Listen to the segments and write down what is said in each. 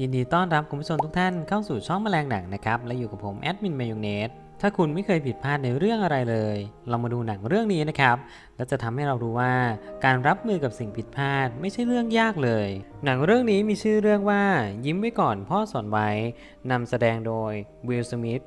ยินดีต้อนรับคุณผู้ชมทุกท่านเข้าสู่ช่องแมลงหนังนะครับ และอยู่กับผมแอดมินมายองเนสถ้าคุณไม่เคยผิดพลาดในเรื่องอะไรเลย เรามาดูหนังเรื่องนี้นะครับ และจะทำให้เรารู้ว่าการรับมือกับสิ่งผิดพลาดไม่ใช่เรื่องยากเลย หนังเรื่องนี้มีชื่อเรื่องว่า ยิ้มไว้ก่อนพ่อสอนไว้นำแสดงโดยวิลสมิธ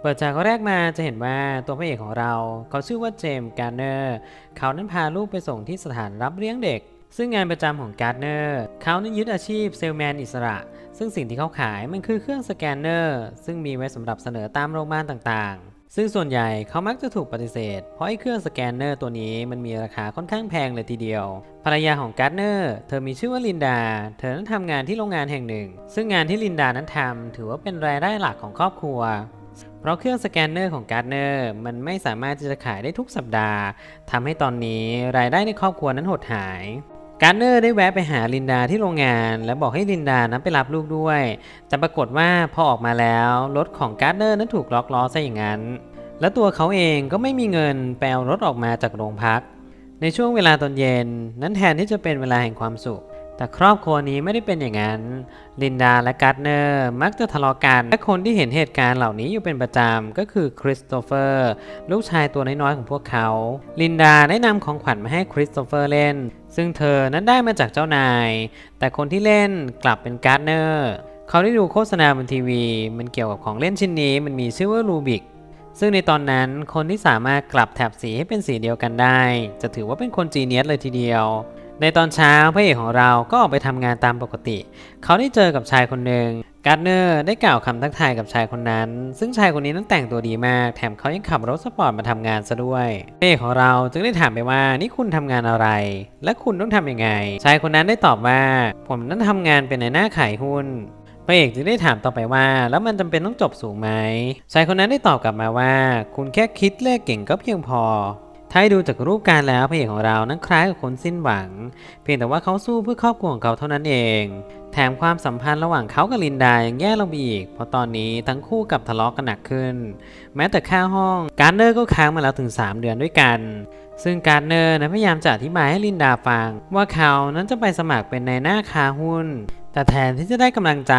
เปิดจากแรกมาจะเห็นว่าตัวพระเอกของเรา เขาชื่อว่าเจมส์การ์เนอร์ เขานั้นพาลูกไปส่งที่สถานรับเลี้ยงเด็ก ซึ่งงานประจำของการ์เนอร์ เขานั้นยึดอาชีพเซลแมนอิสระ ซึ่งสิ่งที่เขาขายมันคือเครื่องสแกนเนอร์ซึ่งมีไว้สำหรับเสนอตามโรงพยาบาลต่างๆ ซึ่งส่วนใหญ่เขามักจะถูกปฏิเสธ เพราะไอ้เครื่องสแกนเนอร์ตัวนี้มันมีราคาค่อนข้างแพงเลยทีเดียว ภรรยาของการ์เนอร์เธอมีชื่อว่าลินดา เธอนั้นทำงานที่โรงงานแห่งหนึ่ง ซึ่งงานที่ลินดานั้นทำถือว่าเป็นรายได้หลักของครอบครัวเพราะเครื่องสแกนเนอร์ของการ์ดเนอร์มันไม่สามารถที่จะขายได้ทุกสัปดาห์ทำให้ตอนนี้รายได้ในครอบครัวนั้นหดหาย การ์เนอร์ได้แวะไปหาลินดาที่โรงงาน และบอกให้ลินดานั้นไปรับลูกด้วย แต่ปรากฏว่าพอออกมาแล้วรถของการ์เนอร์นั้นถูกล็อกล้อซะอย่างนั้น และตัวเขาเองก็ไม่มีเงินไปเอารถออกมาจากโรงพัก ในช่วงเวลาตอนเย็น นั้นแทนที่จะเป็นเวลาแห่งความสุข แต่ครอบครัวนี้ไม่ได้เป็นอย่างนั้น ลินดาและการ์เนอร์มักจะทะเลาะกัน และคนที่เห็นเหตุการณ์เหล่านี้อยู่เป็นประจำก็คือคริสโตเฟอร์ลูกชายตัวน้อยๆของพวกเขา ลินดาได้นำของขวัญมาให้คริสโตเฟอร์เล่น ซึ่งเธอนั้นได้มาจากเจ้านาย แต่คนที่เล่นกลับเป็นการ์ดเนอร์เขาได้ดูโฆษณาบนทีวี มันเกี่ยวกับของเล่นชิ้นนี้มันมีชื่อว่ารูบิกซึ่งในตอนนั้นคนที่สามารถกลับแถบสีให้เป็นสีเดียวกันได้ จะถือว่าเป็นคนจีเนียสเลยทีเดียว ในตอนเช้าพระเอกของเราก็ออกไปทำงานตามปกติ เขาได้เจอกับชายคนหนึ่งการ์ดเนอร์ได้กล่าวคำทักทายกับชายคนนั้น ซึ่งชายคนนี้นั้นแต่งตัวดีมาก แถมเขายังขับรถสปอร์ตมาทำงานซะด้วยพระเอกของเราจึงได้ถามไปว่านี่คุณทำงานอะไร และคุณต้องทำยังไง ชายคนนั้นได้ตอบว่า ผมนั้นทำงานเป็นในหน้าขายหุ้นพระเอกจึงได้ถามต่อไปว่า แล้วมันจำเป็นต้องจบสูงไหมชายคนนั้นได้ตอบกลับมาว่า คุณแค่คิดเลขเก่งก็เพียงพอ ถ้าดูจากรูปการแล้วพระเอกของเรานั้นคล้ายกับคนสิ้นหวัง เพียงแต่ว่าเขาสู้เพื่อครอบครัวของเขาเท่านั้นเอง แถมความสัมพันธ์ระหว่างเขากับลินดายังแย่ลงไปอีก เพราะตอนนี้ทั้งคู่กับทะเลาะกันหนักขึ้น แม้แต่ค่าห้องการเนอร์ก็ค้างมาแล้วถึง 3 เดือนด้วยกันซึ่งการเนอร์นั้นพยายามจะอธิบายให้ลินดาฟัง ว่าเขานั้นจะไปสมัครเป็นในายหน้าคาหุ้น แต่แทนที่จะได้กำลังใจ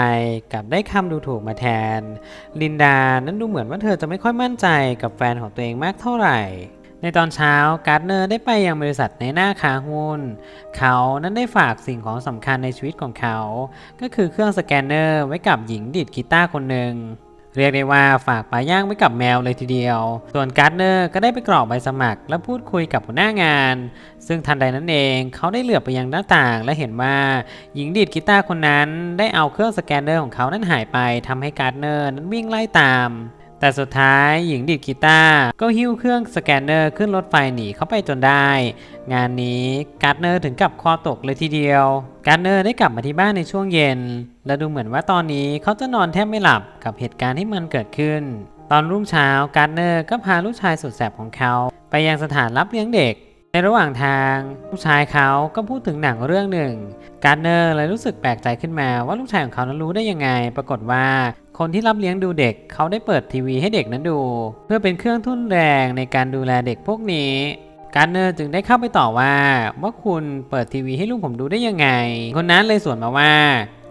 กลับได้คำดูถูกมาแทน ลินดานั้นดูเหมือนว่าเธอจะไม่ค่อยมั่นใจกับแฟนของตัวเองมากเท่าไหร่ ในตอนเช้าการ์ดเนอร์ได้ไปยังบริษัทในหน้าค้าหุ้น เขานั้นได้ฝากสิ่งของสำคัญในชีวิตของเขา ก็คือเครื่องสแกนเนอร์ไว้กับหญิงดีดกีตาร์คนหนึ่งเรียกได้ว่าฝากปลาย่างไว้กับแมวเลยทีเดียว ส่วนการ์ดเนอร์ก็ได้ไปกรอกใบสมัคร และพูดคุยกับหัวหน้างาน ซึ่งทันใดนั้นเองเขาได้เหลือบไปยังหน้าต่าง และเห็นว่าหญิงดีดกีตาร์คนนั้นได้เอาเครื่องสแกนเนอร์ของเขานั้นหายไปทำให้การ์ดเนอร์นั้นวิ่งไล่ตาม แต่สุดท้ายหญิงดีดกีตาร์ก็หิ้วเครื่องสแกนเนอร์ขึ้นรถไฟหนีเข้าไปจนได้ งานนี้การ์ดเนอร์ถึงกับคอตกเลยทีเดียว การ์ดเนอร์ได้กลับมาที่บ้านในช่วงเย็น และดูเหมือนว่าตอนนี้เขาจะนอนแทบไม่หลับกับเหตุการณ์ที่มันเกิดขึ้น ตอนรุ่งเช้าการ์ดเนอร์ก็พาลูกชายสุดแสบของเขา ไปยังสถานรับเลี้ยงเด็กในระหว่างทางลูกชายเขาก็พูดถึงหนังเรื่องหนึ่ง การ์ดเนอร์เลยรู้สึกแปลกใจขึ้นมาว่าลูกชายของเขานั้นรู้ได้ยังไง ปรากฏว่า คนที่รับเลี้ยงดูเด็กเขาได้เปิดทีวีให้เด็กนั้นดู เพื่อเป็นเครื่องทุ่นแรงในการดูแลเด็กพวกนี้การเนอร์จึงได้เข้าไปต่อว่าว่าคุณเปิดทีวีให้ลูกผมดูได้ยังไง คนนั้นเลยสวนมาว่า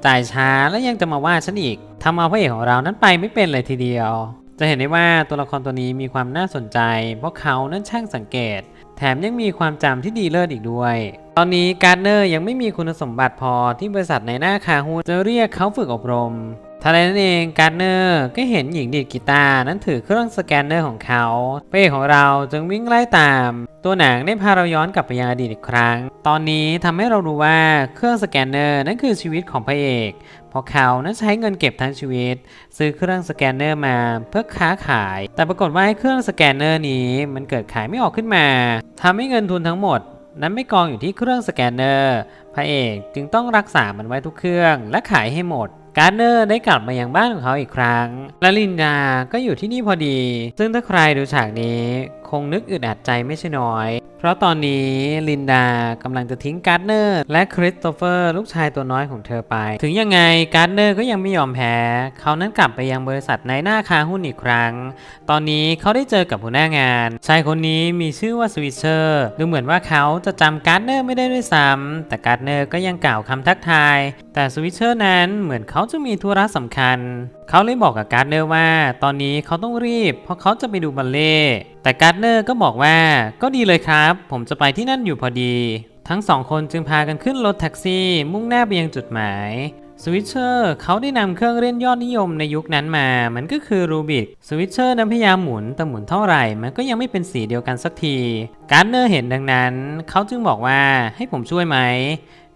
จ่ายช้าแล้วยังจะมาว่าฉันอีกทำเอาพระเอกของเรานั้นไปไม่เป็นเลยทีเดียว จะเห็นได้ว่าตัวละครตัวนี้มีความน่าสนใจ เพราะเขานั้นช่างสังเกต แถมยังมีความจำที่ดีเลิศอีกด้วย ตอนนี้การ์เนอร์ยังไม่มีคุณสมบัติพอที่บริษัทในหน้าคาฮูจะเรียกเขาฝึกอบรมทันใดนั้นเองการ์เนอร์ก็เห็นหญิงดีดกีตาร์นั้นถือเครื่องสแกนเนอร์ของเขาพระเอกของเราจึงวิ่งไล่ตาม ตัวหนังได้พาเราย้อนกลับไปยังอดีตอีกครั้ง ตอนนี้ทำให้เรารู้ว่าเครื่องสแกนเนอร์นั่นคือชีวิตของพระเอกเพราะเขานั้นใช้เงินเก็บทั้งชีวิต ซื้อเครื่องสแกนเนอร์มาเพื่อค้าขาย แต่ปรากฏว่าไอ้เครื่องสแกนเนอร์นี้มันเกิดขายไม่ออกขึ้นมาทำให้เงินทุนทั้งหมดนั้นไม่กองอยู่ที่เครื่องสแกนเนอร์ พระเอกจึงต้องรักษามันไว้ทุกเครื่องและขายให้หมด การ์เนอร์ได้กลับมายังบ้านของเขาอีกครั้งและลินดาก็อยู่ที่นี่พอดี ซึ่งถ้าใครดูฉากนี้คงนึกอึดอัดใจไม่ใช่น้อย เพราะตอนนี้ลินดากำลังจะทิ้งการ์ดเนอร์และคริสโตเฟอร์ลูกชายตัวน้อยของเธอไป ถึงยังไงการ์ดเนอร์ก็ยังไม่ยอมแพ้ เขานั้นกลับไปยังบริษัทในหน้าคาหุ้นอีกครั้ง ตอนนี้เขาได้เจอกับหัวหน้างาน ชายคนนี้มีชื่อว่าสวิเชอร์ดูเหมือนว่าเขาจะจำการ์ดเนอร์ไม่ได้ด้วยซ้ำแต่การ์ดเนอร์ก็ยังกล่าวคำทักทาย แต่สวิเชอร์นั้นเหมือนเขาจะมีธุระสำคัญ เขาเลยบอกกับการ์ดเนอร์ว่า ตอนนี้เขาต้องรีบ เพราะเขาจะไปดูบัลเล่ แต่การ์ดเนอร์ก็บอกว่าก็ดีเลยครับ ผมจะไปที่นั่นอยู่พอดี ทั้งสองคนจึงพากันขึ้นรถแท็กซี่ มุ่งหน้าไปยังจุดหมายสวิตเชอร์เขาได้นำเครื่องเล่นยอดนิยมในยุคนั้นมา มันก็คือรูบิกสวิตเชอร์นั้นพยายามหมุนแต่หมุนเท่าไหร่ มันก็ยังไม่เป็นสีเดียวกันสักที การ์ดเนอร์เห็นดังนั้น เขาจึงบอกว่าให้ผมช่วยไหม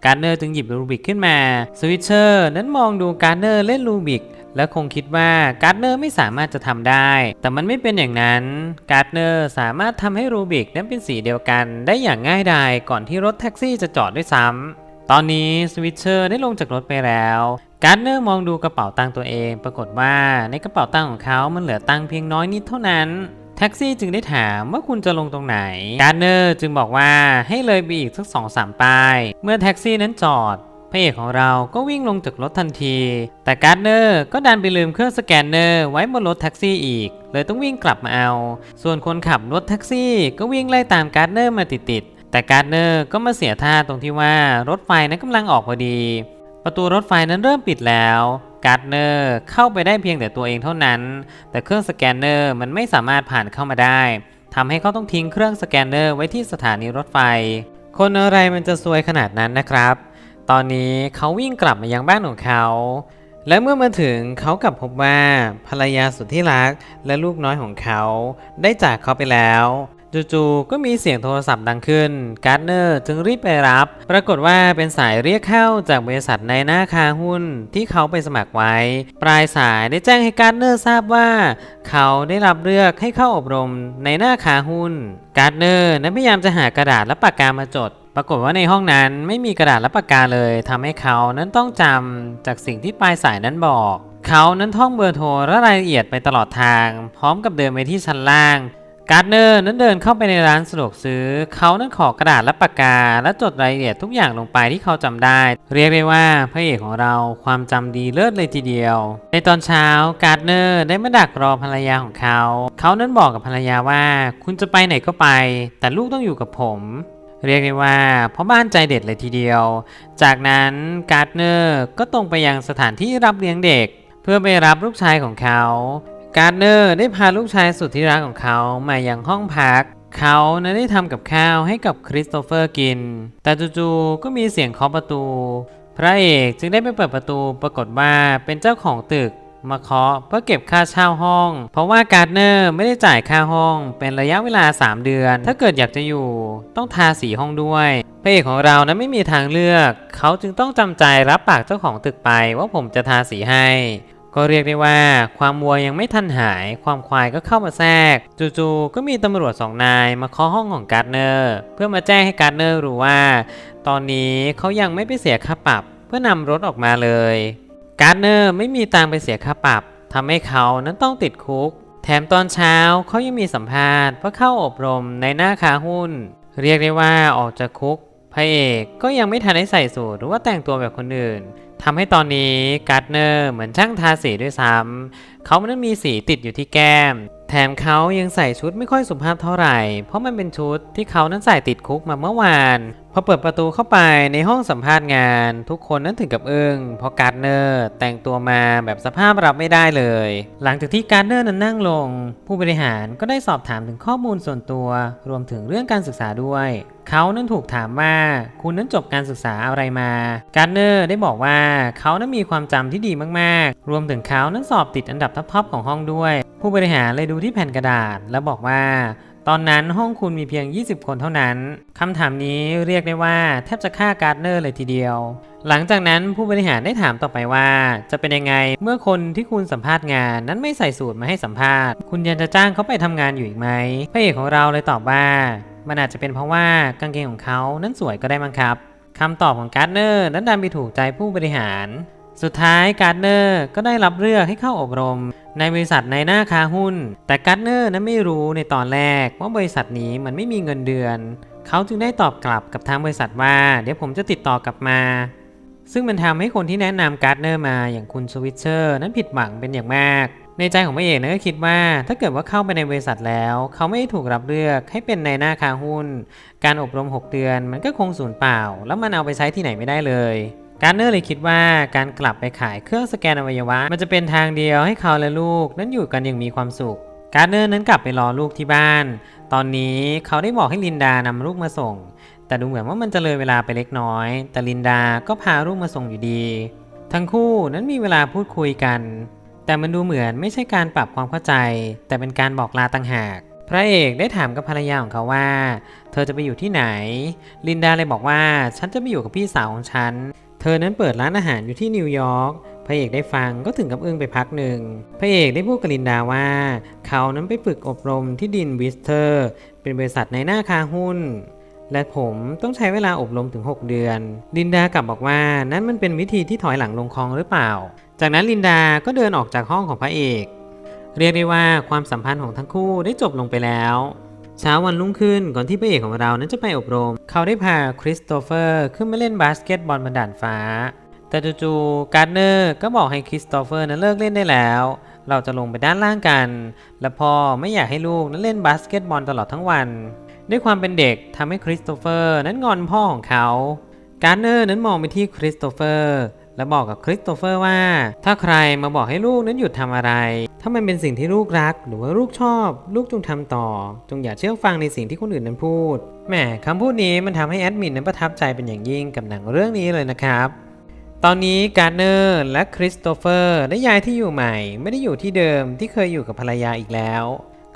การ์เนอร์จึงหยิบรูบิกขึ้นมา สวิตเชอร์นั้นมองดูการ์เนอร์เล่นรูบิก และคงคิดว่าการ์เนอร์ไม่สามารถจะทำได้ แต่มันไม่เป็นอย่างนั้น การ์เนอร์สามารถทำให้รูบิกนั้นเป็นสีเดียวกัน ได้อย่างง่ายดายก่อนที่รถแท็กซี่จะจอดด้วยซ้ำตอนนี้สวิตเชอร์ได้ลงจากรถไปแล้วการ์เนอร์มองดูกระเป๋าตังค์ตัวเอง ปรากฏว่าในกระเป๋าตังค์ของเขามันเหลือตังค์เพียงน้อยนิดเท่านั้น แท็กซี่จึงได้ถามว่าคุณจะลงตรงไหน การ์เนอร์จึงบอกว่าให้เลยไปอีกสักสองสามป้าย เมื่อแท็กซี่นั้นจอด พระเอกของเราก็วิ่งลงจากรถทันที แต่การ์ดเนอร์ก็ดันไปลืมเครื่องสแกนเนอร์ไว้บนรถแท็กซี่อีก เลยต้องวิ่งกลับมาเอา ส่วนคนขับรถแท็กซี่ก็วิ่งไล่ตามการ์ดเนอร์มาติดๆ แต่การ์ดเนอร์ก็มาเสียท่าตรงที่ว่ารถไฟนั้นกำลังออกพอดี ประตูรถไฟนั้นเริ่มปิดแล้วการ์ดเนอร์เข้าไปได้เพียงแต่ตัวเองเท่านั้น แต่เครื่องสแกนเนอร์มันไม่สามารถผ่านเข้ามาได้ทำให้เขาต้องทิ้งเครื่องสแกนเนอร์ไว้ที่สถานีรถไฟ คนอะไรมันจะซวยขนาดนั้นนะครับ ตอนนี้เขาวิ่งกลับมายังบ้านของเขา และเมื่อมาถึงเขากลับพบว่าภรรยาสุดที่รักและลูกน้อยของเขาได้จากเขาไปแล้วจู่ๆก็มีเสียงโทรศัพท์ดังขึ้น การ์ดเนอร์จึงรีบไปรับ ปรากฏว่าเป็นสายเรียกเข้าจากบริษัทในหน้าคาหุ้นที่เขาไปสมัครไว้ ปลายสายได้แจ้งให้การ์ดเนอร์ทราบว่า เขาได้รับเลือกให้เข้าอบรมในหน้าคาหุ้น การ์ดเนอร์นั้นพยายามจะหากระดาษและปากกามาจด ปรากฏว่าในห้องนั้นไม่มีกระดาษและปากกาเลยทำให้เขานั้นต้องจำจากสิ่งที่ปลายสายนั้นบอก เขานั้นท่องเบอร์โทรและรายละเอียดไปตลอดทาง พร้อมกับเดินไปที่ชั้นล่าง การ์ดเนอร์นั้นเดินเข้าไปในร้านสะดวกซื้อ เขานั้นขอกระดาษและปากกา และจดรายละเอียดทุกอย่างลงไปที่เขาจำได้ เรียกได้ว่าพระเอกของเราความจำดีเลิศเลยทีเดียว ในตอนเช้าการ์ดเนอร์ได้มาดักรอภรรยาของเขา เขานั้นบอกกับภรรยาว่า คุณจะไปไหนก็ไป แต่ลูกต้องอยู่กับผม เรียกได้ว่าพ่อบ้านใจเด็ดเลยทีเดียว จากนั้นการ์ดเนอร์ก็ตรงไปยังสถานที่รับเลี้ยงเด็ก เพื่อไปรับลูกชายของเขา การ์ดเนอร์ได้พาลูกชายสุดที่รักของเขามายังห้องพัก เขานั้นได้ทำกับข้าวให้กับคริสโตเฟอร์กิน แต่จู่ๆก็มีเสียงเคาะประตู พระเอกจึงได้ไปเปิดประตูปรากฏว่าเป็นเจ้าของตึก มาเคาะเพื่อเก็บค่าเช่าห้อง เพราะว่าการ์ดเนอร์ไม่ได้จ่ายค่าห้อง เป็นระยะเวลา 3 เดือน ถ้าเกิดอยากจะอยู่ ต้องทาสีห้องด้วยพระเอกของเรานั้นไม่มีทางเลือก เขาจึงต้องจำใจรับปากเจ้าของตึกไปว่าผมจะทาสีให้ ก็เรียกได้ว่า ความวัวยังไม่ทันหาย ความควายก็เข้ามาแทรก จู่ๆก็มีตำรวจสองนายมาเคาะห้องของการ์ดเนอร์ เพื่อมาแจ้งให้การ์ดเนอร์รู้ว่า ตอนนี้เขายังไม่ไปเสียค่าปรับ เพื่อนำรถออกมาเลย การ์ดเนอร์ไม่มีตังไปเสียค่าปรับทำให้เขานั้นต้องติดคุก แถมตอนเช้าเขายังมีสัมภาษณ์เพื่อเข้าอบรมในหน้าค้าหุ้น เรียกได้ว่าออกจากคุกพระเอกก็ยังไม่ทันได้ใส่สูทหรือว่าแต่งตัวแบบคนอื่นทำให้ตอนนี้การ์ดเนอร์เหมือนช่างทาสีด้วยซ้ำ เขามันมีสีติดอยู่ที่แก้ม แถมเขายังใส่ชุดไม่ค่อยสุภาพเท่าไหร่ เพราะมันเป็นชุดที่เขานั้นใส่ติดคุกมาเมื่อวาน พอเปิดประตูเข้าไปในห้องสัมภาษณ์งาน ทุกคนนั้นถึงกับอึ้งเพราะการ์เนอร์แต่งตัวมาแบบสภาพรับไม่ได้เลย หลังจากที่การ์เนอร์นั้นนั่งลง ผู้บริหารก็ได้สอบถามถึงข้อมูลส่วนตัว รวมถึงเรื่องการศึกษาด้วยเขานั้นถูกถามว่าคุณนั้นจบการศึกษาอะไรมา การ์เนอร์ได้บอกว่าเขานั้นมีความจำที่ดีมากๆ รวมถึงเขานั้นสอบติดอันดับท็อปของห้องด้วย ผู้บริหารเลยดูที่แผ่นกระดาษ แล้วบอกว่า ตอนนั้นห้องคุณมีเพียง 20 คนเท่านั้นคำถามนี้เรียกได้ว่าแทบจะฆ่าการ์ดเนอร์เลยทีเดียว หลังจากนั้นผู้บริหารได้ถามต่อไปว่า จะเป็นยังไงเมื่อคนที่คุณสัมภาษณ์งานนั้นไม่ใส่สูตรมาให้สัมภาษณ์ คุณยังจะจ้างเขาไปทำงานอยู่อีกไหมพระเอกของเราเลยตอบว่า มันอาจจะเป็นเพราะว่ากางเกงของเขานั้นสวยก็ได้มั้งครับคำตอบของการ์ดเนอร์นั้นดันไปถูกใจผู้บริหาร สุดท้ายการ์ดเนอร์ก็ได้รับเลือกให้เข้าอบรม ในบริษัทในหน้าค้าหุ้น แต่การ์ดเนอร์นั้นไม่รู้ในตอนแรกว่าบริษัทนี้มันไม่มีเงินเดือน เขาจึงได้ตอบกลับกับทางบริษัทว่า เดี๋ยวผมจะติดต่อกลับมา ซึ่งมันทำให้คนที่แนะนำการ์ดเนอร์มาอย่างคุณสวิตเชอร์นั้นผิดหวังเป็นอย่างมาก ในใจของพระเอกนะก็คิดว่า ถ้าเกิดว่าเข้าไปในบริษัทแล้ว เขาไม่ถูกรับเลือกให้เป็นในหน้าค้าหุ้น การอบรม 6 เดือนมันก็คงสูญเปล่า แล้วมันเอาไปใช้ที่ไหนไม่ได้เลย การเนอร์เลยคิดว่าการกลับไปขายเครื่องสแกนอวัยวะ มันจะเป็นทางเดียวให้เขาและลูก นั้นอยู่กันอย่างมีความสุข การเนอร์นั้นกลับไปรอลูกที่บ้าน ตอนนี้เขาได้บอกให้ลินดานำลูกมาส่ง แต่ดูเหมือนว่ามันจะเลยเวลาไปเล็กน้อย แต่ลินดาก็พาลูกมาส่งอยู่ดี ทั้งคู่นั้นมีเวลาพูดคุยกัน แต่มันดูเหมือนไม่ใช่การปรับความเข้าใจ แต่เป็นการบอกลาต่างหากพระเอกได้ถามกับภรรยาของเขาว่า เธอจะไปอยู่ที่ไหน ลินดาเลยบอกว่า ฉันจะไปอยู่กับพี่สาวของฉัน เธอนั้นเปิดร้านอาหารอยู่ที่นิวยอร์กพระเอกได้ฟังก็ถึงกับอึ้งไปพักหนึ่ง พระเอกได้พูดกับลินดาว่า เขานั้นไปฝึกอบรมที่ดินวิสเตอร์ เป็นบริษัทในหน้าคาหุ้น และผมต้องใช้เวลาอบรมถึง 6 เดือน ลินดากลับบอกว่านั่นมันเป็นวิธีที่ถอยหลังลงคลองหรือเปล่า จากนั้นลินดาก็เดินออกจากห้องของพระเอก เรียกได้ว่าความสัมพันธ์ของทั้งคู่ได้จบลงไปแล้ว เช้าวันรุ่งขึ้นก่อนที่พระเอกของเรานั้นจะไปอบรม เขาได้พาคริสโตเฟอร์ขึ้นมาเล่นบาสเกตบอลบนด่านฟ้า แต่จู่ๆการ์เนอร์ก็บอกให้คริสโตเฟอร์นั้นเลิกเล่นได้แล้ว เราจะลงไปด้านล่างกัน และพ่อไม่อยากให้ลูกนั้นเล่นบาสเกตบอลตลอดทั้งวัน ด้วยความเป็นเด็กทำให้คริสโตเฟอร์นั้นงอนพ่อของเขา การ์เนอร์นั้นมองไปที่คริสโตเฟอร์ และบอกกับคริสโตเฟอร์ว่า ถ้าใครมาบอกให้ลูกนั้นหยุดทำอะไร ถ้ามันเป็นสิ่งที่ลูกรัก หรือว่าลูกชอบ ลูกจงทำต่อ จงอย่าเชื่อฟังในสิ่งที่คนอื่นนั้นพูดแหมคำพูดนี้มันทำให้แอดมินนั้นประทับใจเป็นอย่างยิ่งกับหนังเรื่องนี้เลยนะครับตอนนี้การ์เนอร์และคริสโตเฟอร์ได้ย้ายที่อยู่ใหม่ ไม่ได้อยู่ที่เดิมที่เคยอยู่กับภรรยาอีกแล้ว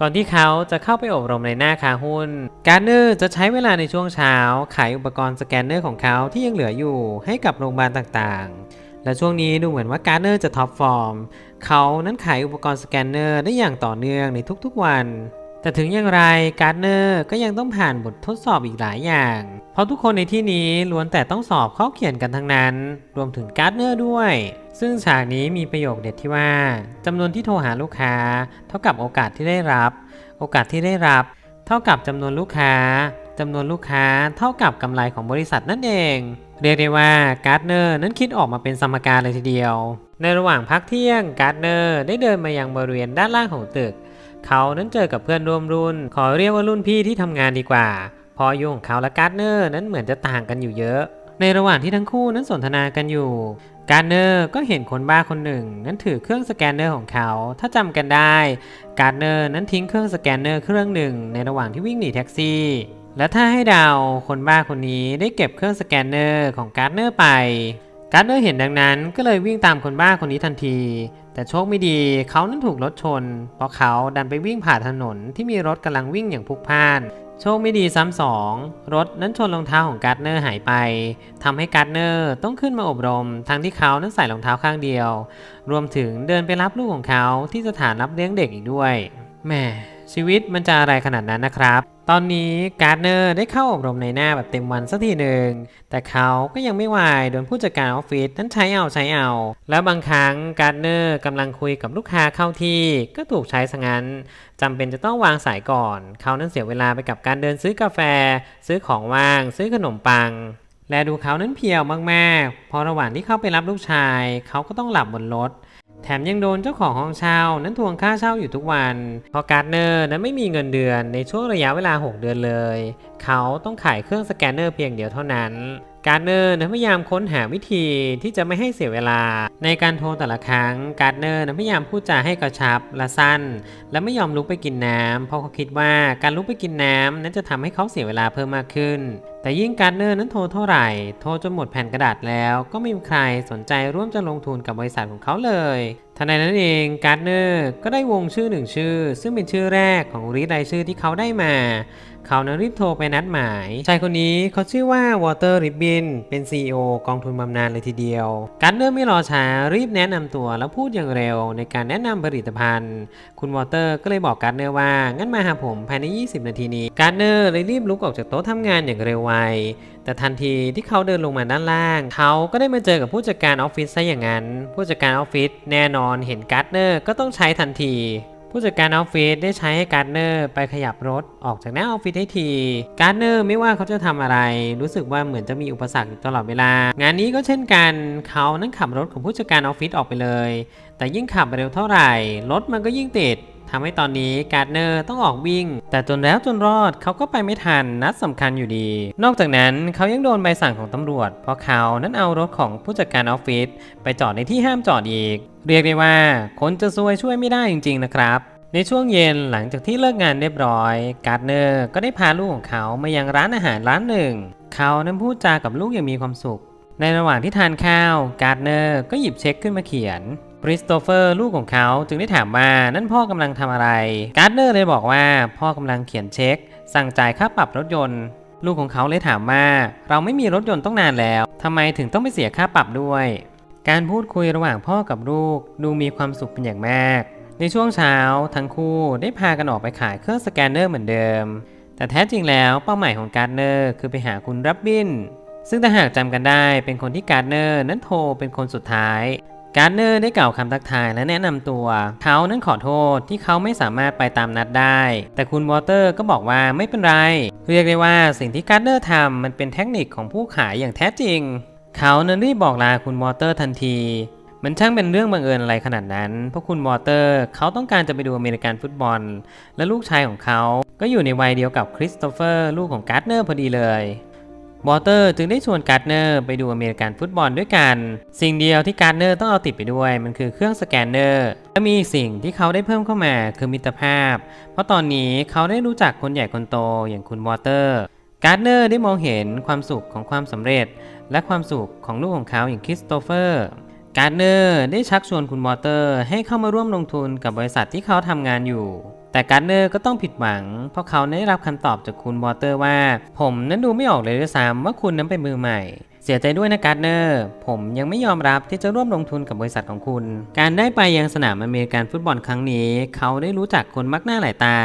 ก่อนที่เขาจะเข้าไปอบรมในหน้าคาหุ้น การ์เนอร์จะใช้เวลาในช่วงเช้า ขายอุปกรณ์สแกนเนอร์ของเขาที่ยังเหลืออยู่ให้กับโรงพยาบาลต่างๆ และช่วงนี้ดูเหมือนว่าการ์เนอร์จะท็อปฟอร์ม เขานั้นขายอุปกรณ์สแกนเนอร์ได้อย่างต่อเนื่องในทุกๆวัน แต่ถึงอย่างไรการ์เนอร์ก็ยังต้องผ่านบททดสอบอีกหลายอย่าง เพราะทุกคนในที่นี้ล้วนแต่ต้องสอบข้อเขียนกันทั้งนั้น รวมถึงการ์เนอร์ด้วย ซึ่งฉากนี้มีประโยคเด็ดที่ว่าจำนวนที่โทรหาลูกค้า เท่ากับโอกาสที่ได้รับ โอกาสที่ได้รับ เท่ากับจำนวนลูกค้าจำนวนลูกค้าเท่ากับกำไรของบริษัทนั่นเอง เรียกได้ว่าการ์เนอร์นั้นคิดออกมาเป็นสมการเลยทีเดียว ในระหว่างพักเที่ยงการ์เนอร์ได้เดินมายังบริเวณด้านล่างของตึก เขานั้นเจอกับเพื่อนร่วมรุ่น ขอเรียกว่ารุ่นพี่ที่ทำงานดีกว่า พออายุของเขาและการ์เนอร์นั้นเหมือนจะต่างกันอยู่เยอะ ในระหว่างที่ทั้งคู่นั้นสนทนากันอยู่ การ์เนอร์ก็เห็นคนบ้าคนหนึ่ง นั้นถือเครื่องสแกนเนอร์ของเขา ถ้าจำกันได้ การ์เนอร์นั้นทิ้งเครื่องสแกนเนอร์เครื่องหนึ่ง ในระหว่างที่วิ่งหนีแท็กซี่ และถ้าให้เดาคนบ้าคนนี้ได้เก็บเครื่องสแกนเนอร์ของการ์เนอร์ไปการ์เนอร์เห็นดังนั้นก็เลยวิ่งตามคนบ้าคนนี้ทันที แต่โชคไม่ดีเขานั้นถูกรถชน เพราะเขาดันไปวิ่งผ่านถนนที่มีรถกำลังวิ่งอย่างพลุกพล่าน โชคไม่ดีซ้ำสอง รถนั้นชนรองเท้าของการ์เนอร์หายไปทำให้การ์เนอร์ต้องขึ้นมาอบรม ทั้งที่เขานั้นใส่รองเท้าข้างเดียว รวมถึงเดินไปรับลูกของเขาที่สถานรับเลี้ยงเด็กอีกด้วยแหม ชีวิตมันจะอะไรขนาดนั้นนะครับ ตอนนี้การ์เนอร์ได้เข้าอบรมในหน้าแบบเต็มวันสักทีหนึ่ง แต่เขาก็ยังไม่วายโดนผู้จัดการออฟฟิศนั้นใช้เอาใช้เอา แล้วบางครั้งการ์เนอร์กำลังคุยกับลูกค้าเข้าที่ก็ถูกใช้ซะงั้นจำเป็นจะต้องวางสายก่อน เขานั้นเสียเวลาไปกับการเดินซื้อกาแฟ ซื้อของว่าง ซื้อขนมปังและดูเขานั้นเพียวมาก ๆ พอระหว่างที่เข้าไปรับลูกชาย เขาก็ต้องหลับบนรถ แถมยังโดนเจ้าของห้องเช่านั้นทวงค่าเช่าอยู่ทุกวัน เพราะการ์ดเนอร์นั้นไม่มีเงินเดือนในช่วงระยะเวลา 6 เดือนเลย เขาต้องขายเครื่องสแกนเนอร์เพียงเดียวเท่านั้น การ์เนอร์นั้นพยายามค้นหาวิธีที่จะไม่ให้เสียเวลา ในการโทรแต่ละครั้ง การ์เนอร์นั้นพยายามพูดจาให้กระชับและสั้น และไม่ยอมลุกไปกินน้ำเพราะเขาคิดว่าการลุกไปกินน้ำนั้นจะทำให้เขาเสียเวลาเพิ่มมากขึ้น แต่ยิ่งการ์เนอร์นั้นโทรเท่าไหร่ โทรจนหมดแผ่นกระดาษแล้ว ก็ไม่มีใครสนใจร่วมจะลงทุนกับบริษัทของเขาเลยทันใดนั้นเองการ์เนอร์ก็ได้วงชื่อหนึ่งชื่อ ซึ่งเป็นชื่อแรกของรีดรายชื่อที่เขาได้มา เขานั้นรีบโทรไปนัดหมาย ชายคนนี้เขาชื่อว่าวอเตอร์ริบบินเป็น CEO กองทุนบำนาญเลยทีเดียว การเนอร์ไม่รอช้ารีบแนะนำตัวแล้วพูดอย่างเร็วในการแนะนำผลิตภัณฑ์ คุณวอเตอร์ก็เลยบอกการเนอร์ว่า งั้นมาหาผมภายใน 20 นาทีนี้ การเนอร์เลยรีบลุกออกจากโต๊ะทำงานอย่างเร็วไวแต่ทันทีที่เขาเดินลงมาด้านล่าง เขาก็ได้มาเจอกับผู้จัดการออฟฟิศซะอย่างนั้น ผู้จัดการออฟฟิศแน่นอนเห็นการ์ดเนอร์ก็ต้องใช้ทันที ผู้จัดการออฟฟิศได้ใช้ให้การ์ดเนอร์ไปขยับรถออกจากหน้าออฟฟิศให้ที การ์ดเนอร์ไม่ว่าเขาจะทำอะไร รู้สึกว่าเหมือนจะมีอุปสรรคอยู่ตลอดเวลา งานนี้ก็เช่นกันเขานั่งขับรถของผู้จัดการออฟฟิศออกไปเลย แต่ยิ่งขับเร็วเท่าไหร่รถมันก็ยิ่งติด ทำให้ตอนนี้การ์ดเนอร์ต้องออกวิ่ง แต่จนแล้วจนรอดเขาก็ไปไม่ทันนัดสำคัญอยู่ดี นอกจากนั้นเขายังโดนใบสั่งของตำรวจ เพราะเขานั้นเอารถของผู้จัดการออฟฟิศไปจอดในที่ห้ามจอดอีก เรียกได้ว่าคนจะซวยช่วยไม่ได้จริง ๆ นะครับในช่วงเย็นหลังจากที่เลิกงานเรียบร้อย การ์ดเนอร์ก็ได้พาลูกของเขามายังร้านอาหารร้านหนึ่ง เขานั้นพูดจากับลูกอย่างมีความสุข ในระหว่างที่ทานข้าว การ์ดเนอร์ก็หยิบเช็คขึ้นมาเขียน คริสโตเฟอร์ลูกของเขาจึงได้ถามว่านั่นพ่อกำลังทำอะไร การ์ดเนอร์เลยบอกว่าพ่อกำลังเขียนเช็ค สั่งจ่ายค่าปรับรถยนต์ ลูกของเขาเลยถามว่า เราไม่มีรถยนต์ต้องนานแล้วทำไมถึงต้องไปเสียค่าปรับด้วย การพูดคุยระหว่างพ่อกับลูกดูมีความสุขเป็นอย่างมาก ในช่วงเช้าทั้งคู่ได้พากันออกไปขายเครื่องสแกนเนอร์เหมือนเดิม แต่แท้จริงแล้วเป้าหมายของการ์ดเนอร์คือไปหาคุณรับบินซึ่งถ้าหากจำกันได้เป็นคนที่การ์ดเนอร์นั้นโทรเป็นคนสุดท้าย การ์ดเนอร์ได้กล่าวคำทักทายและแนะนำตัว เขานั้นขอโทษที่เขาไม่สามารถไปตามนัดได้ แต่คุณวอเตอร์ก็บอกว่าไม่เป็นไร เรียกได้ว่าสิ่งที่การ์ดเนอร์ทำมันเป็นเทคนิคของผู้ขายอย่างแท้จริง เขานั้นรีบบอกลาคุณวอเตอร์ทันที มันช่างเป็นเรื่องบังเอิญอะไรขนาดนั้น เพราะคุณวอเตอร์เขาต้องการจะไปดูอเมริกันฟุตบอล และลูกชายของเขา ก็อยู่ในวัยเดียวกับคริสโตเฟอร์ลูกของการ์ดเนอร์พอดีเลย วอเตอร์จึงได้ชวนการ์ดเนอร์ไปดูอเมริกันฟุตบอลด้วยกัน สิ่งเดียวที่การ์ดเนอร์ต้องเอาติดไปด้วย มันคือเครื่องสแกนเนอร์ และมีสิ่งที่เขาได้เพิ่มเข้ามาคือมิตรภาพ เพราะตอนนี้เขาได้รู้จักคนใหญ่คนโตอย่างคุณวอเตอร์การ์ดเนอร์ได้มองเห็นความสุขของความสำเร็จ และความสุขของลูกของเขาอย่างคริสโตเฟอร์ การ์เนอร์ได้ชักชวนคุณวอเตอร์ให้เข้ามาร่วมลงทุนกับบริษัทที่เขาทำงานอยู่ แต่การ์เนอร์ก็ต้องผิดหวัง เพราะเขาได้รับคำตอบจากคุณวอเตอร์ว่า ผมนั้นดูไม่ออกเลยด้วยซ้ำว่าคุณนั้นเป็นมือใหม่ เสียใจด้วยนะการ์เนอร์ ผมยังไม่ยอมรับที่จะร่วมลงทุนกับบริษัทของคุณ การได้ไปยังสนามอเมริกันฟุตบอลครั้งนี้ เขาได้รู้จักคนมักหน้าหลายตา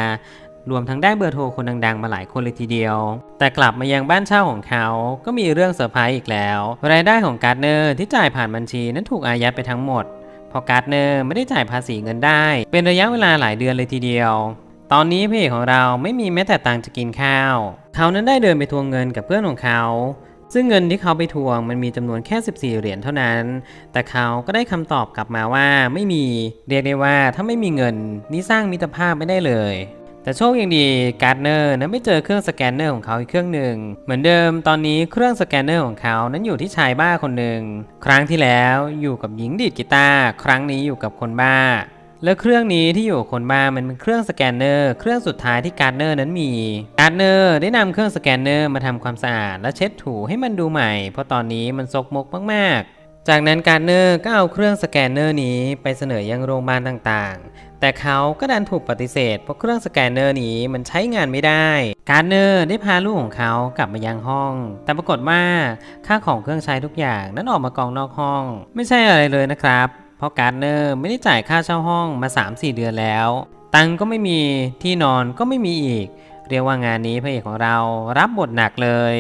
รวมทั้งได้เบอร์โทรคนดังๆ มาหลายคนเลยทีเดียว แต่กลับมายังบ้านเช่าของเขา ก็มีเรื่องเซอร์ไพรส์อีกแล้ว รายได้ของการ์ดเนอร์ที่จ่ายผ่านบัญชีนั้นถูกอายัดไปทั้งหมดเพราะการ์ดเนอร์ไม่ได้จ่ายภาษีเงินได้ เป็นระยะเวลาหลายเดือนเลยทีเดียว ตอนนี้พระเอกของเราไม่มีแม้แต่ตังค์จะกินข้าว เขานั้นได้เดินไปทวงเงินกับเพื่อนของเขาซึ่งเงินที่เขาไปทวงมันมีจำนวนแค่ 14 เหรียญเท่านั้น แต่เขาก็ได้คำตอบกลับมาว่าไม่มี เรียกได้ว่าถ้าไม่มีเงินนี่สร้างมิตรภาพไม่ได้เลย แต่โชคยังดีการ์ดเนอร์นั้นไม่เจอเครื่องสแกนเนอร์ของเขาอีกเครื่องหนึ่ง เหมือนเดิมตอนนี้เครื่องสแกนเนอร์ของเขานั้นอยู่ที่ชายบ้าคนหนึ่ง ครั้งที่แล้วอยู่กับหญิงดีดกีตาร์ครั้งนี้อยู่กับคนบ้า และเครื่องนี้ที่อยู่คนบ้ามันเป็นเครื่องสแกนเนอร์เครื่องสุดท้ายที่การ์ดเนอร์นั้นมีการ์ดเนอร์ได้นำเครื่องสแกนเนอร์มาทำความสะอาดและเช็ดถูให้มันดูใหม่ เพราะตอนนี้มันซกมกมาก ๆ จากนั้นการ์ดเนอร์ก็เอาเครื่องสแกนเนอร์นี้ไปเสนอยังโรงพยาบาลต่างๆ แต่เขาก็ดันถูกปฏิเสธเพราะเครื่องสแกนเนอร์นี้มันใช้งานไม่ได้ การเนอร์ได้พาลูกของเขากลับมายังห้อง แต่ปรากฏว่าค่าของเครื่องใช้ทุกอย่างนั้นออกมากองนอกห้อง ไม่ใช่อะไรเลยนะครับ เพราะการเนอร์ไม่ได้จ่ายค่าเช่าห้องมา 3-4 เดือนแล้ว ตังก็ไม่มีที่นอนก็ไม่มีอีก เรียกว่างานนี้พระเอกของเรารับบทหนักเลย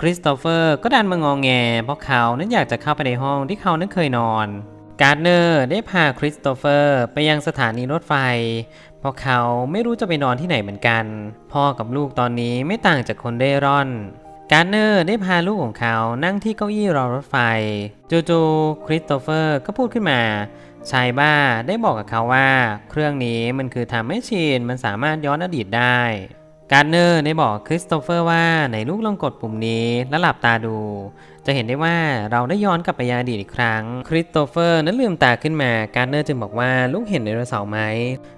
คริสโตเฟอร์ก็ดันมางองแง เพราะเขานั้นอยากจะเข้าไปในห้องที่เขานั้นเคยนอน การ์ดเนอร์ได้พาคริสโตเฟอร์ไปยังสถานีรถไฟ เพราะเขาไม่รู้จะไปนอนที่ไหนเหมือนกัน พ่อกับลูกตอนนี้ไม่ต่างจากคนเร่ร่อน การ์เนอร์ได้พาลูกของเขานั่งที่เก้าอี้รอรถไฟจู่ๆคริสโตเฟอร์ก็พูดขึ้นมา ชายบ้าได้บอกกับเขาว่า เครื่องนี้มันคือทำให้ชีนมันสามารถย้อนอดีตได้ การ์เนอร์ได้บอกคริสโตเฟอร์ว่าไหนลูกลองกดปุ่มนี้แล้วหลับตาดู จะเห็นได้ว่าเราได้ย้อนกลับไปยังอดีอีกครั้ง คริสโตเฟอร์นั้นลืมตาขึ้นมา การ์เนอร์จึงบอกว่าลูกเห็นไดโนเสาร์ไหม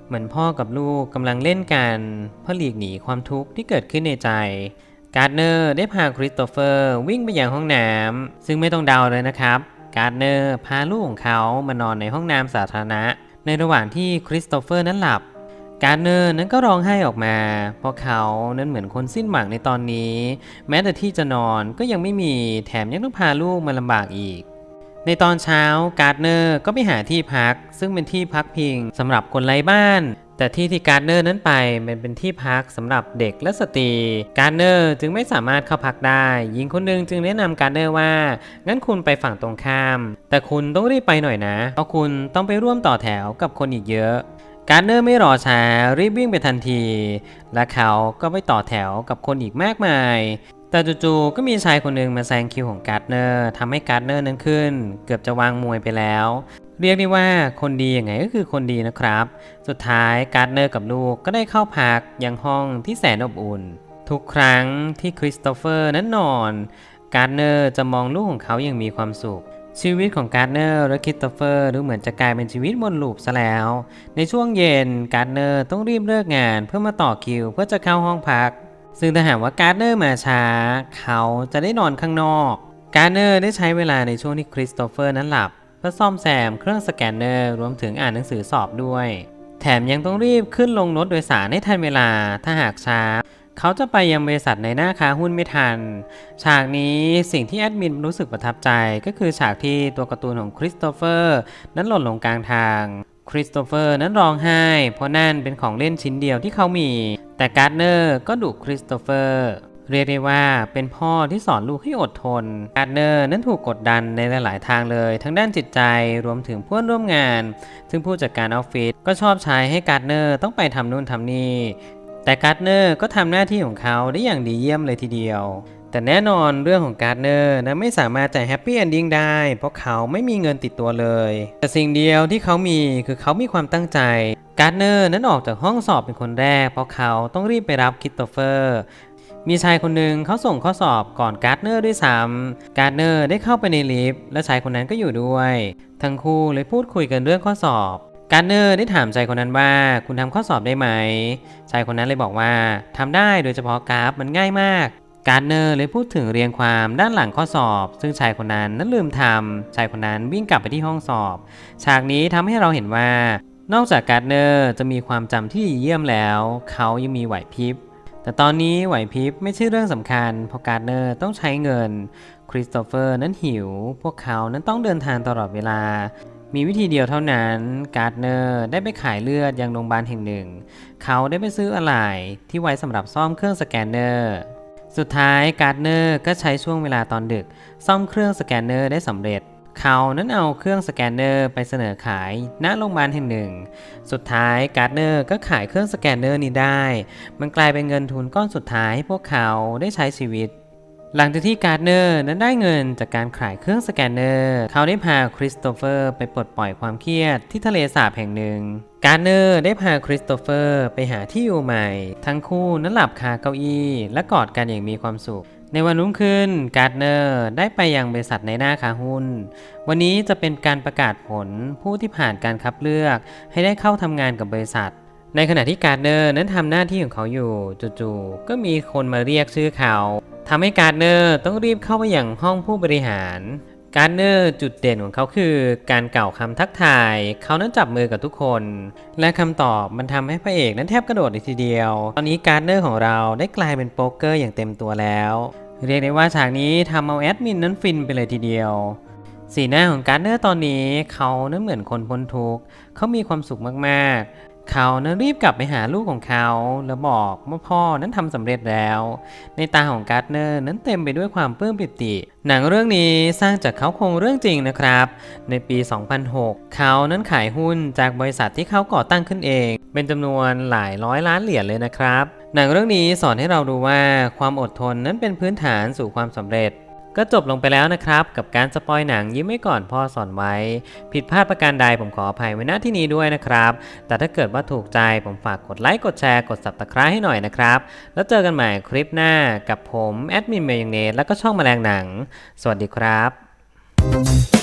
เหมือนพ่อกับลูกกำลังเล่นกันเพื่อหลีกหนีความทุกข์ที่เกิดขึ้นในใจ การ์เนอร์ได้พาคริสโตเฟอร์วิ่งไปยังห้องน้ำซึ่งไม่ต้องเดาเลยนะครับ การ์เนอร์พาลูกของเขามานอนในห้องน้ำสาธารณะ ในระหว่างที่คริสโตเฟอร์นั้นหลับ การ์เนอร์นั้นก็ร้องไห้ออกมา เพราะเขานั้นเหมือนคนสิ้นหวังในตอนนี้ แม้แต่ที่จะนอนก็ยังไม่มีแถมยังต้องพาลูกมาลำบากอีก ในตอนเช้าการ์เนอร์ก็ไปหาที่พัก ซึ่งเป็นที่พักพิงสำหรับคนไร้บ้าน แต่ที่ที่การ์เนอร์นั้นไปมันเป็นที่พักสำหรับเด็กและสตรีการ์เนอร์จึงไม่สามารถเข้าพักได้หญิงคนหนึ่งจึงแนะนำการ์เนอร์ว่า งั้นคุณไปฝั่งตรงข้าม แต่คุณต้องรีบไปหน่อยนะเพราะคุณต้องไปร่วมต่อแถวกับคนอีกเยอะ การ์เนอร์ไม่รอช้ารีบวิ่งไปทันที และเขาก็ไปต่อแถวกับคนอีกมากมาย แต่จู่ๆก็มีชายคนหนึ่งมาแซงคิวของการ์เนอร์ทำให้การ์เนอร์นั้นขึ้น เกือบจะวางมวยไปแล้ว เรียกได้ว่าคนดีอย่างไงก็คือคนดีนะครับ สุดท้ายการ์เนอร์กับลูกก็ได้เข้าพักยังห้องที่แสนอบอุ่น ทุกครั้งที่คริสโตเฟอร์นั้นนอนการ์เนอร์จะมองลูกของเขาอย่างมีความสุข ชีวิตของการ์เนอร์และคริสโตเฟอร์ดูเหมือนจะกลายเป็นชีวิตวนลูปซะแล้ว ในช่วงเย็นการ์เนอร์ต้องรีบเลิกงานเพื่อมาต่อคิวเพื่อจะเข้าห้องพัก ซึ่งถ้าหากว่าการ์เนอร์มาช้า เขาจะได้นอนข้างนอกการ์เนอร์ได้ใช้เวลาในช่วงที่คริสโตเฟอร์นั้นหลับ เพื่อซ่อมแซมเครื่องสแกนเนอร์รวมถึงอ่านหนังสือสอบด้วย แถมยังต้องรีบขึ้นลงรถโดยสารให้ทันเวลาถ้าหากช้า เขาจะไปยังบริษัทในหน้าค้าหุ้นไม่ทัน ฉากนี้สิ่งที่แอดมินรู้สึกประทับใจก็คือฉากที่ตัวการ์ตูนของคริสโตเฟอร์นั้นหล่นลงกลางทางคริสโตเฟอร์นั้นร้องไห้ เพราะนั่นเป็นของเล่นชิ้นเดียวที่เขามี แต่การ์ดเนอร์ก็ดุคริสโตเฟอร์เรียกได้ว่าเป็นพ่อที่สอนลูกให้อดทน การ์ดเนอร์นั้นถูกกดดันในหลาย ๆ ทางเลย ทั้งด้านจิตใจรวมถึงเพื่อนร่วมงาน ซึ่งผู้จัดการออฟฟิศก็ชอบใช้ให้การ์ดเนอร์ต้องไปทำนู่นทำนี่ แต่การ์ดเนอร์ก็ทำหน้าที่ของเขาได้อย่างดีเยี่ยมเลยทีเดียว แต่แน่นอนเรื่องของการ์ดเนอร์นะไม่สามารถจะแฮปปี้เอนดิ้งได้ เพราะเขาไม่มีเงินติดตัวเลย แต่สิ่งเดียวที่เขามีคือเขามีความตั้งใจการ์ดเนอร์นั้นออกจากห้องสอบเป็นคนแรก เพราะเขาต้องรีบไปรับคริสโตเฟอร์มีชายคนหนึ่งเขาส่งข้อสอบก่อนการ์ดเนอร์ด้วยซ้ำการ์ดเนอร์ได้เข้าไปในลิฟต์และชายคนนั้นก็อยู่ด้วย ทั้งคู่เลยพูดคุยกันเรื่องข้อสอบ การเนอร์ได้ถามชายคนนั้นว่าคุณทำข้อสอบได้ไหมชายคนนั้นเลยบอกว่าทำได้โดยเฉพาะกราฟมันง่ายมาก การเนอร์เลยพูดถึงเรียงความด้านหลังข้อสอบ ซึ่งชายคนนั้นนั้นลืมทำชายคนนั้นวิ่งกลับไปที่ห้องสอบ ฉากนี้ทำให้เราเห็นว่า นอกจากการเนอร์จะมีความจำที่เยี่ยมแล้ว เขายังมีไหวพริบ แต่ตอนนี้ไหวพริบไม่ใช่เรื่องสำคัญเพราะการเนอร์ต้องใช้เงินคริสโตเฟอร์นั้นหิว พวกเขานั้นต้องเดินทางตลอดเวลา มีวิธีเดียวเท่านั้น การ์ดเนอร์ได้ไปขายเลือดยังโรงพยาบาลแห่งหนึ่ง เขาได้ไปซื้ออะไหล่ที่ไว้สำหรับซ่อมเครื่องสแกนเนอร์ สุดท้ายการ์ดเนอร์ก็ใช้ช่วงเวลาตอนดึก ซ่อมเครื่องสแกนเนอร์ได้สำเร็จ เขานั้นเอาเครื่องสแกนเนอร์ไปเสนอขายณโรงพยาบาลแห่งหนึ่ง สุดท้ายการ์ดเนอร์ก็ขายเครื่องสแกนเนอร์นี้ได้ มันกลายเป็นเงินทุนก้อนสุดท้ายให้พวกเขาได้ใช้ชีวิต หลังจากที่การ์ดเนอร์นั้นได้เงินจากการขายเครื่องสแกนเนอร์ เขาได้พาคริสโตเฟอร์ไปปลดปล่อยความเครียดที่ทะเลสาบแห่งหนึ่ง การ์ดเนอร์ได้พาคริสโตเฟอร์ไปหาที่อยู่ใหม่ ทั้งคู่นั้นหลับคาเก้าอี้และกอดกันอย่างมีความสุข ในวันรุ่งขึ้นการ์ดเนอร์ได้ไปยังบริษัทในหน้าค้าหุ้น วันนี้จะเป็นการประกาศผลผู้ที่ผ่านการคัดเลือกให้ได้เข้าทำงานกับบริษัท ในขณะที่การ์ดเนอร์นั้นทำหน้าที่ของเขาอยู่จู่ๆก็มีคนมาเรียกชื่อเขาทำให้การ์ดเนอร์ต้องรีบเข้าไปอยังห้องผู้บริหาร การ์ดเนอร์จุดเด่นของเขาคือ การกล่าวคำทักทาย เขานั้นจับมือกับทุกคน และคำตอบมันทำให้พระเอกนั้นแทบกระโดดเลยทีเดียว ตอนนี้การ์ดเนอร์ของเราได้กลายเป็นโป๊กเกอร์อย่างเต็มตัวแล้ว เรียกได้ว่าฉากนี้ทำเอาแอดมินนั้นฟินไปเลยทีเดียวสีหน้าของการ์ดเนอร์ตอนนี้เขานั้นเหมือนคนพ้นทุกข์เขามีความสุขมากๆ เขานั้นรีบกลับไปหาลูกของเขาแล้วบอกว่าพ่อนั้นทำสำเร็จแล้ว ในตาของการ์ดเนอร์นั้นเต็มไปด้วยความปลื้มปิติ หนังเรื่องนี้สร้างจากเขาคงเรื่องจริงนะครับ ในปี 2006 เขานั้นขายหุ้นจากบริษัทที่เขาก่อตั้งขึ้นเอง เป็นจำนวนหลายร้อยล้านเหรียญเลยนะครับ หนังเรื่องนี้สอนให้เราดูว่าความอดทนนั้นเป็นพื้นฐานสู่ความสำเร็จ ก็จบลงไปแล้วนะครับ กับการสปอยหนังยิ้มไว้ก่อนพ่อสอนไว้ ผิดพลาดประการใดผมขออภัยไว้ณที่นี้ด้วยนะครับ แต่ถ้าเกิดว่าถูกใจผมฝากกดไลค์กดแชร์กด s ับ s c r i b e ให้หน่อยนะครับ แล้วเจอกันใหม่คลิปหน้ากับผมแอดมินเมยองเนสและก็ช่องแมลงหนัง สวัสดีครับ